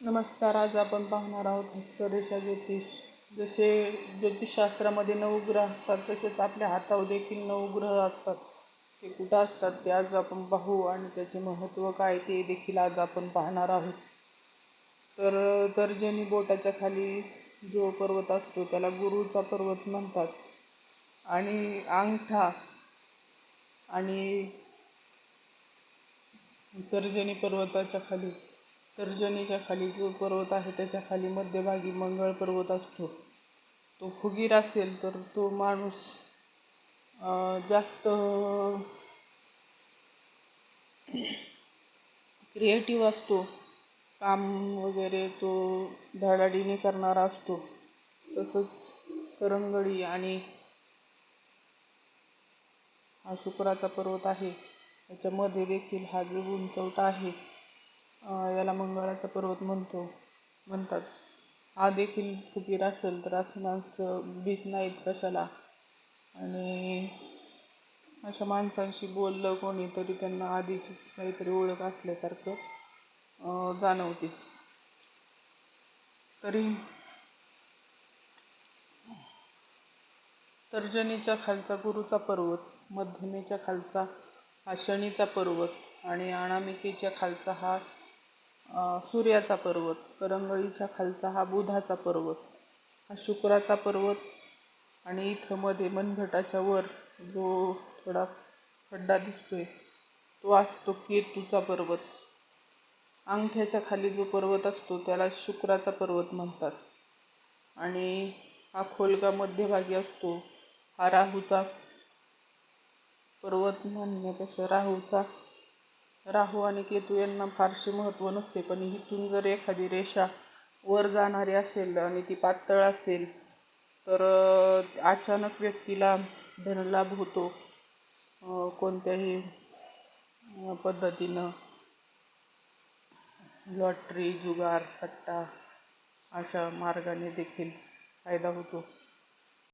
नमस्कार आज आपण पाहणार आहोत हस्तरेषा ज्योतिष. जसे ज्योतिषशास्त्रामध्ये नऊ ग्रह असतात तसेच आपल्या हातावर देखील नऊ ग्रह असतात. ते कुठं असतात ते आज आपण पाहू आणि त्याचे महत्त्व काय ते देखील आज आपण पाहणार आहोत. तर तर्जनी बोटाच्या खाली जो पर्वत असतो त्याला गुरुचा पर्वत म्हणतात. आणि अंगठा आणि तर्जनी पर्वताच्या खाली तर्जनीच्या खाली जो पर्वत आहे त्याच्याखाली मध्यभागी मंगळ पर्वत असतो. तो फुगीर असेल तर तो माणूस जास्त क्रिएटिव्ह असतो. काम वगैरे तो धडाडीने करणारा असतो. तसंच करंगळी आणि हा शुक्राचा पर्वत आहे. त्याच्यामध्ये देखील हा जो उंचवटा आहे याला मंगळाचा पर्वत म्हणतो म्हणतात. हा देखील फुगीर असेल तर असं माणसं भीत नाहीत कशाला. आणि अशा माणसांशी बोललं कोणी तरी त्यांना आधीची काहीतरी ओळख असल्यासारखं जाणवते. तरी तर्जनीच्या खालचा गुरुचा पर्वत मध्यमेच्या खालचा हा शनीचा पर्वत आणि अनामिकेच्या खालचा हा सूर्याचा पर्वत करंगळीच्या खालचा हा बुधाचा पर्वत हा शुक्राचा पर्वत आणि इथं मध्ये मनगटाच्या वर जो थोडा खड्डा दिसतोय तो असतो केतूचा पर्वत. अंगठ्याच्या खाली जो पर्वत असतो त्याला शुक्राचा पर्वत म्हणतात. आणि हा खोलगा मध्यभागी असतो हा राहूचा पर्वत म्हणण्यापेक्षा राहूचा राहू आणि केतू यांना फारसे महत्त्व नसते पण इथून जर एखादी रेषा वर जाणारी असेल आणि ती पातळ असेल तर अचानक व्यक्तीला धनलाभ होतो कोणत्याही पद्धतीनं. लॉटरी जुगार सट्टा अशा मार्गाने देखील फायदा होतो.